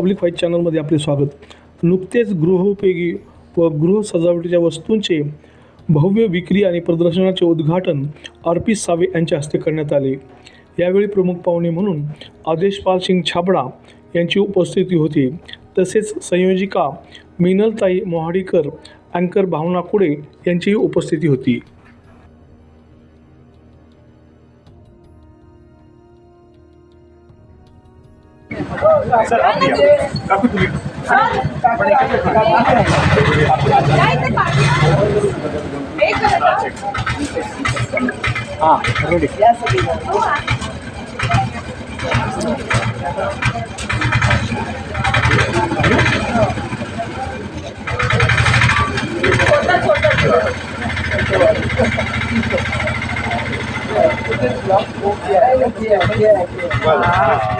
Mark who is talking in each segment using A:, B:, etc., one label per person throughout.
A: Public fight चॅनलमध्ये आपले स्वागत. नुकतेच गृहोपयोगी व गृह सजावटीच्या वस्तूंचे भव्य विक्री आणि प्रदर्शनाचे उद्घाटन आर पी सावे यांच्या हस्ते करण्यात आले. यावेळी प्रमुख पाहुणे म्हणून आदेशपाल सिंग छाबडा यांची उपस्थिती होती. तसेच संयोजिका मिनलताई मोहाडीकर अँकर भावना कुडे यांचीही उपस्थिती होती.
B: सर आप भी आओ. काकू तुम्ही
C: हे ऍक्च्युली आहे का चहा रेडी ते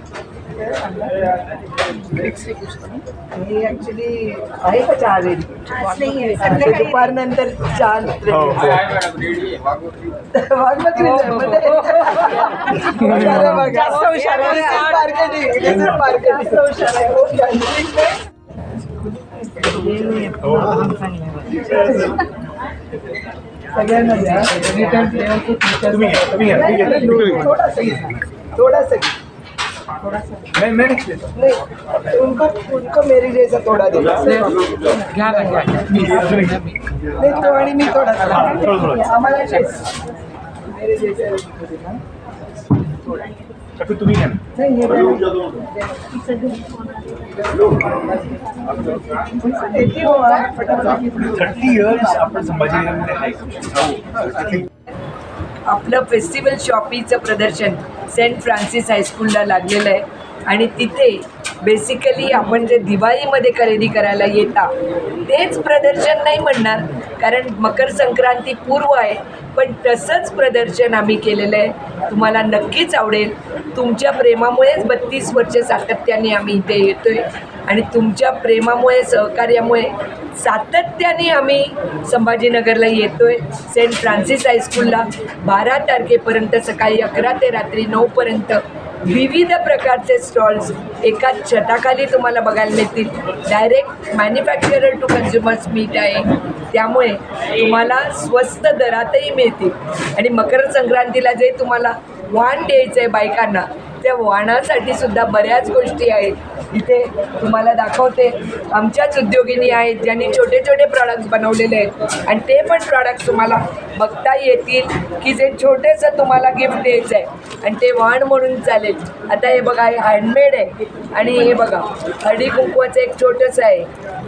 C: थोड़ा अंदर हे।
B: मैं मैं next लेता.
C: नहीं उनको उनको मेरी जैसा थोड़ा दे. नहीं तो आणि मी थोडा. आम्हाला. मेरे जैसा
B: तुम्ही घ्या ना.
C: हूँ
B: थर्टी इयर्स आपण संभाजीनगरमध्ये आहे
D: आपलं फेस्टिवल शॉपीचं प्रदर्शन सेंट फ्रान्सिस हायस्कूलला लागलेलं आहे. आणि तिथे बेसिकली आपण जे दिवाळीमध्ये खरेदी करायला येता तेच प्रदर्शन नाही म्हणणार कारण मकर संक्रांती पूर्व आहे. पण तसंच प्रदर्शन आम्ही केलेलं आहे. तुम्हाला नक्कीच आवडेल. तुमच्या प्रेमामुळेच बत्तीस वर्ष सातत्याने आम्ही इथे येतो आहे आणि तुमच्या प्रेमामुळे सहकार्यामुळे सातत्याने आम्ही संभाजीनगरला येतो आहे सेंट फ्रान्सिस हायस्कूलला बारा तारखेपर्यंत सकाळी अकरा ते रात्री नऊपर्यंत विविध प्रकारचे स्टॉल्स एका छताखाली तुम्हाला बघायला मिळतील. Direct manufacturer to consumers meet आहे. त्यामुळे तुम्हाला स्वस्त दरातही मिळतील. आणि मकर संक्रांतीला जे तुम्हाला वाण द्यायचं आहे बायकांना त्या वाहनासाठी सुद्धा बऱ्याच गोष्टी आहेत. इथे तुम्हाला दाखवते आमच्याच उद्योगिनी आहेत ज्यांनी छोटे छोटे प्रॉडक्ट्स बनवलेले आहेत. आणि ते पण प्रॉडक्ट्स तुम्हाला बघता येतील की जे छोटेसं तुम्हाला गिफ्ट द्यायचं आहे. आणि ते वाण म्हणून चालेल. आता हे बघा हे हँडमेड आहे. आणि हे बघा हळदी कुंकवाचं एक छोटंसं आहे.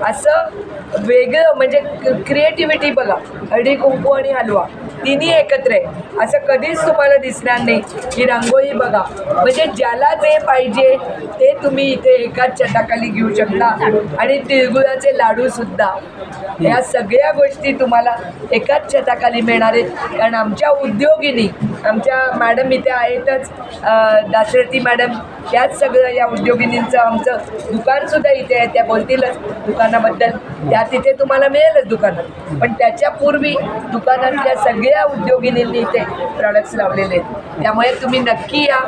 D: असं वेगळं म्हणजे क्रिएटिव्हिटी बघा. हळदी कुंकू आणि हलवा. तिन्ही एकत्र आहे. असं कधीच तुम्हाला दिसणार नाही. ही रांगोळी बघा. म्हणजे ज्याला जे पाहिजे ते तुम्ही इथे एकाच छताखाली घेऊ शकता. आणि तिळगुळाचे लाडूसुद्धा या सगळ्या गोष्टी तुम्हाला एकाच छताखाली मिळणार आहेत. कारण आमच्या उद्योगिनी आमच्या मॅडम इथे आहेतच दाशरथी मॅडम त्याच सगळं या उद्योगिनींचं आमचं दुकानसुद्धा इथे आहे त्या बोलतीलच दुकानाबद्दल. त्या तिथे तुम्हाला मिळेलच दुकानात पण त्याच्या पूर्वी दुकानातल्या सगळ्या उद्योगिनींनी इथे प्रॉडक्ट्स लावलेले आहेत. त्यामुळे तुम्ही नक्की या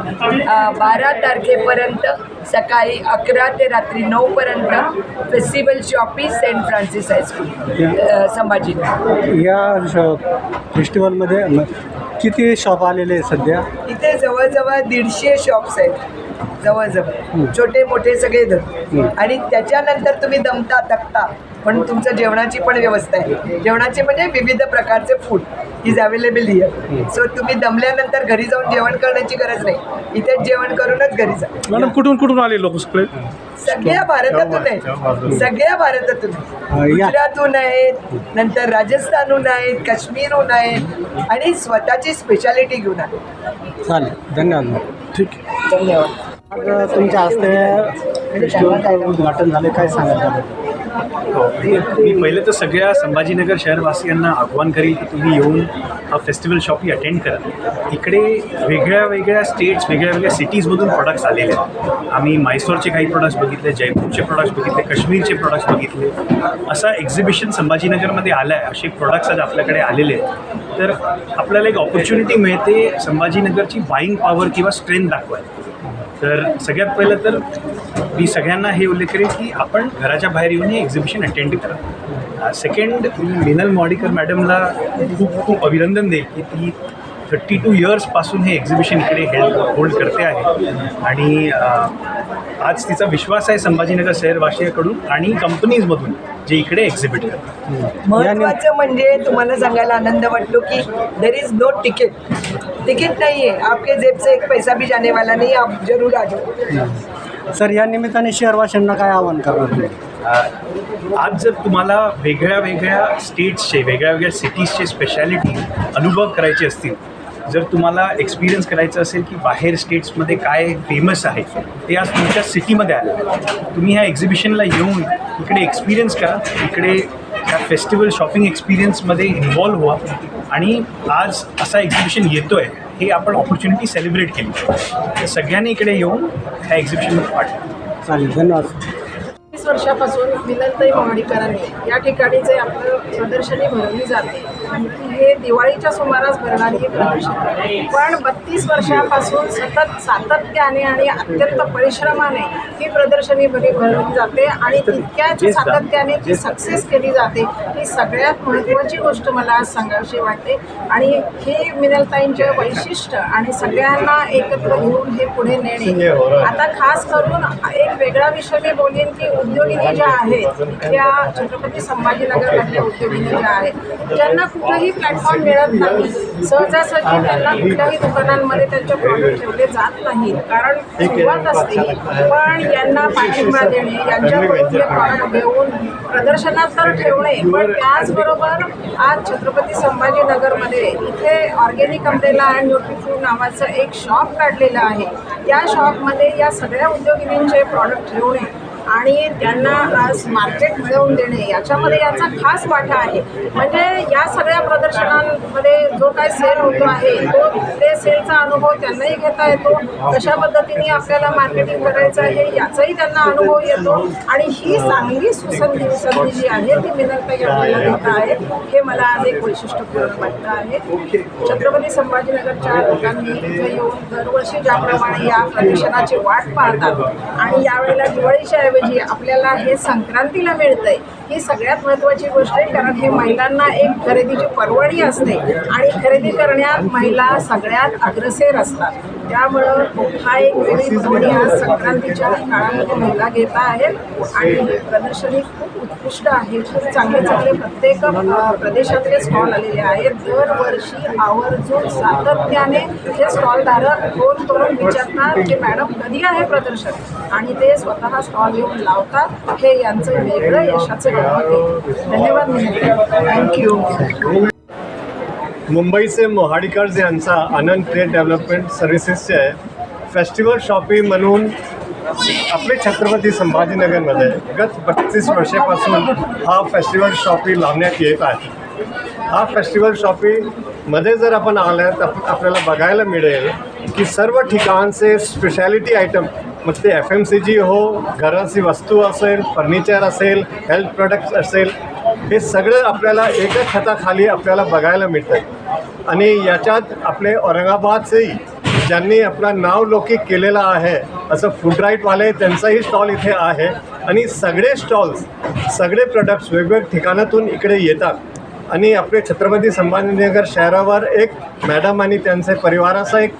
D: बारा तारखेपर्यंत सकाळी अकरा ते रात्री नऊपर्यंत festival shoppy Saint Francis high school Sambhaji
E: या फेस्टिवलमध्ये किती शॉप आलेले आहे सध्या?
C: इथे जवळजवळ दीडशे शॉप्स आहेत. जवळजवळ. छोटे मोठे सगळे धर आणि त्याच्यानंतर तुम्ही दमता थकता म्हणून तुमचं जेवणाची पण व्यवस्था आहे. जेवणाचे म्हणजे विविध प्रकारचे food is available here so तुम्ही दमल्यानंतर घरी जाऊन जेवण करण्याची गरज नाही. इथेच जेवण करूनच घरी जा.
A: मॅडम कुठून कुठून आले लोक सगळे?
C: सगळ्या भारतातून आहेत सगळ्या भारतातून. गुजरातहून आहेत नंतर राजस्थानहून आहेत काश्मीरहून आहेत आणि स्वतःची स्पेशालिटी घेऊन आहेत
E: चालेल. धन्यवाद
A: ठीक आहे.
C: धन्यवाद.
E: तुमच्या हस्ते उद्घाटन झाले काय हो,
B: हो. मी पहिले तर सगळ्या संभाजीनगर शहरवासियांना आव्हान करेल की तुम्ही येऊन हा फेस्टिवल शॉपही अटेंड करा. इकडे वेगळ्या वेगळ्या स्टेट्स वेगळ्या वेगळ्या सिटीजमधून प्रोडक्ट्स आलेले आहेत. आम्ही म्हैसूरचे काही प्रोडक्ट्स बघितले जयपूरचे प्रोडक्ट्स बघितले काश्मीरचे प्रोडक्ट्स बघितले. असा एक्झिबिशन संभाजीनगरमध्ये आला आहे असे प्रोडक्ट्स आज आपल्याकडे आलेले आहेत. तर आपल्याला एक ऑपॉर्च्युनिटी मिळते संभाजीनगरची बाईंग पॉवर किंवा स्ट्रेंथ दाखवायला. तर सगळ्यात पहिलं तर मी सगळ्यांना हे उल्लेख करेन की आपण घराच्या बाहेर येऊन हे एक्झिबिशन अटेंड करा. सेकंड मी मिनल मॉडिकर मॅडमला खूप खूप अभिनंदन देईल की ती थर्टी टू इयर्सपासून हे एक्झिबिशन इकडे हेल्ड होल्ड करते आहे. आणि आज तिचा विश्वास आहे संभाजीनगर शहरवासियाकडून आणि कंपनीजमधून जे इकडे एक्झिबिट करतात.
C: महत्वाचं म्हणजे तुम्हाला सांगायला आनंद वाटतो की there is no ticket ticket नाही आहे आपके जेब से एक पैसा भी जाने वाला नहीं आप जरूर आ जाओ.
E: सर या निमित्ताने शहरवासियांना काय आवाहन करणार
B: आज जर तुम्हाला वेगळ्या वेगळ्या स्टेट्सचे वेगळ्या वेगळ्या सिटीजचे स्पेशालिटी अनुभव करायचे असतील जर तुम्हाला एक्सपिरियन्स करायचं असेल की बाहेर स्टेट्समध्ये काय फेमस आहे ते आज तुमच्या सिटीमध्ये आलं. तुम्ही ह्या एक्झिबिशनला येऊन इकडे एक्सपिरियन्स करा इकडे ह्या फेस्टिवल शॉपिंग एक्सपिरियन्समध्ये इन्वॉल्व्ह व्हा. आणि आज असा एक्झिबिशन येतो आहे हे आपण ऑपॉर्च्युनिटी सेलिब्रेट केली. तर सगळ्यांनी इकडे येऊन ह्या एक्झिबिशनमध्ये पाठवा.
E: चालेल धन्यवाद.
F: वर्षापासून विनंताई मोहाडीकरांनी या ठिकाणी जे आपलं प्रदर्शनी भरवली जाते हे दिवाळीच्या सुमारास भरणारी ही प्रदर्शनी. पण बत्तीस वर्षापासून सतत सातत्याने आणि अत्यंत परिश्रमाने ही प्रदर्शनी भरी भरवली जाते आणि तितक्याच सातत्याने ती सक्सेस केली जाते ही सगळ्यात महत्त्वाची गोष्ट मला आज सांगावीशी वाटते. आणि ही मिनलताईंचे वैशिष्ट्य आणि सगळ्यांना एकत्र घेऊन हे पुढे नेणे. आता खास करून एक वेगळा विषय मी बोलेन की उद्योगिनी ज्या आहेत त्या छत्रपती संभाजीनगरमधल्या उद्योगिनी ज्या आहेत ज्यांना कुठंही प्लॅटफॉर्म मिळत नाही. सहजासहजी त्यांना कुठल्याही दुकानांमध्ये त्यांचे प्रॉडक्ट ठेवले जात नाहीत. कारण सुरुवात असते पण यांना पाठिंबा देणे यांच्याकडून हे प्रॉडक्ट घेऊन प्रदर्शनात तर ठेवणे पण त्याचबरोबर आज छत्रपती संभाजीनगरमध्ये इथे ऑर्गेनिक अम्ब्रेला अँड न्यूट्रिफूड नावाचं एक शॉप काढलेलं आहे. या शॉपमध्ये या सगळ्या उद्योगिनींचे प्रॉडक्ट ठेवणे आणि त्यांना आज मार्केट मिळवून देणे याच्यामध्ये याचा खास वाटा आहे. म्हणजे या सगळ्या प्रदर्शनांमध्ये जो काय सेल होतो आहे तो ते सेलचा अनुभव त्यांनाही घेता येतो. कशा पद्धतीने आपल्याला मार्केटिंग करायचं आहे याचाही त्यांना अनुभव येतो. आणि ही चांगली सुसंधी संधी जी आहे ती मिनलताई आपल्याला देत आहे. हे मला आज एक वैशिष्ट्यपूर्ण वाटतं आहे. छत्रपती संभाजीनगरच्या लोकांनी इथे येऊन दरवर्षी ज्याप्रमाणे या प्रदर्शनाची वाट पाहतात आणि यावेळेला दिवाळीच्या ऐवजी आपल्याला हे संक्रांतीला मिळतंय ही सगळ्यात महत्त्वाची गोष्ट आहे. कारण हे महिलांना एक खरेदीची परवडी असते आणि खरेदी करण्यात महिला सगळ्यात अग्रसेर असतात. त्यामुळं हा एक वेगळी भावनी आज संक्रांतीच्या काळामध्ये महिला घेत आहेत आणि प्रदर्शनी खूप उत्कृष्ट आहे. खूप चांगले चांगले प्रत्येक प्रदेशातले स्टॉल आलेले आहेत. दरवर्षी आवर्जून सातत्याने हे स्टॉलधारक फोन करून विचारतात की मॅडम कधी आहे प्रदर्शन? आणि ते स्वतः स्टॉल येऊन लावतात. हे यांचं वेगळं यशाचं गौरव आहे. धन्यवाद थँक्यू
G: मुंबईचे मोहाडीकर यांचा आनंद ट्रेड डेव्हलपमेंट सर्व्हिसेसचे फेस्टिवल शॉपिंग म्हणून आपले छत्रपती संभाजीनगरमध्ये गत बत्तीस वर्षापासून हा फेस्टिवल शॉपिंग लावण्यात येत आहे. हा फेस्टिवल शॉपिंगमध्ये जर आपण आल्या तर आपल्याला बघायला मिळेल की सर्व ठिकाणचे स्पेशालिटी आयटम मग ते एफ एम सी जी हो घराची वस्तू असेल फर्निचर असेल हेल्थ प्रोडक्ट्स असेल हे सगळं आपल्याला एकाच छताखाली आपल्याला बघायला मिळतं आणि याच्यात आपले औरंगाबादचेही ज्यांनी आपलं नाव लौकिक केलेलं आहे असं फूड राईटवाले त्यांचाही स्टॉल इथे आहे. आणि सगळे स्टॉल्स सगळे प्रोडक्ट्स वेगवेगळ्या ठिकाणातून इकडे येतात. आणि आपले छत्रपती संभाजीनगर शहरावर एक मॅडम आणि त्यांचे परिवाराचा एक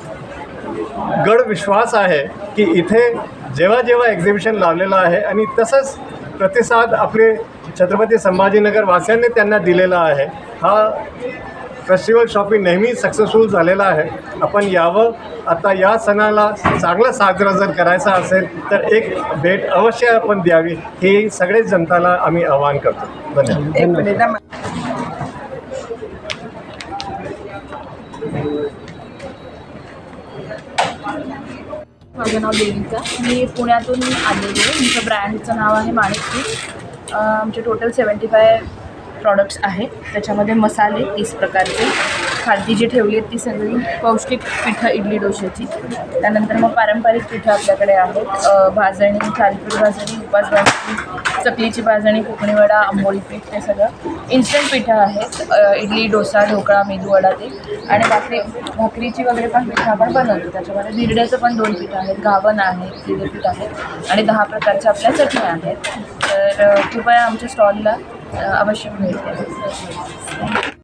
G: गड विश्वास आहे की इथे जेव्हा जेव्हा एक्झिबिशन लावलेलं आहे आणि तसंच प्रतिसाद आपले छत्रपती संभाजीनगर वासियांनी त्यांना दिलेला आहे. हा फेस्टिवल शॉपिंग नेहमी सक्सेसफुल झालेला आहे. आपण यावं. आता या सणाला चांगला साजरा जर करायचा असेल तर एक भेट अवश्य आपण द्यावी. हे सगळेच जनताला आम्ही आवाहन करतो. धन्यवाद.
H: माझं नाव देविका मी पुण्यातून आलेली आहे. आमच्या ब्रँडचं नाव आहे माणिकी आमचे टोटल सेवन्टी फाय प्रॉडक्ट्स आहेत. त्याच्यामध्ये मसाले तीस प्रकारचे. खालती जी ठेवली आहेत ती सगळी पौष्टिक पिठं इडली डोशाची त्यानंतर मग पारंपरिक पिठं आपल्याकडे आहेत. भाजणी थालीपीठ भाजणी उपास भाजणी चकलीची भाजणी कोकणी वडा आंबोळी पीठ ते सगळं इन्स्टंट पिठं आहेत इडली डोसा ढोकळा मेदूवडा ते. आणि भाकरी भाकरीची वगैरे पण पिठं आपण बनवतो. त्याच्यामध्ये बिरड्याचं पण दोन पिठं आहेत गावन आहे जिरे पीठ आहेत आणि दहा प्रकारच्या आपल्या चटण्या आहेत. तर कृपया आमच्या स्टॉलला अवश्य भेट द्या.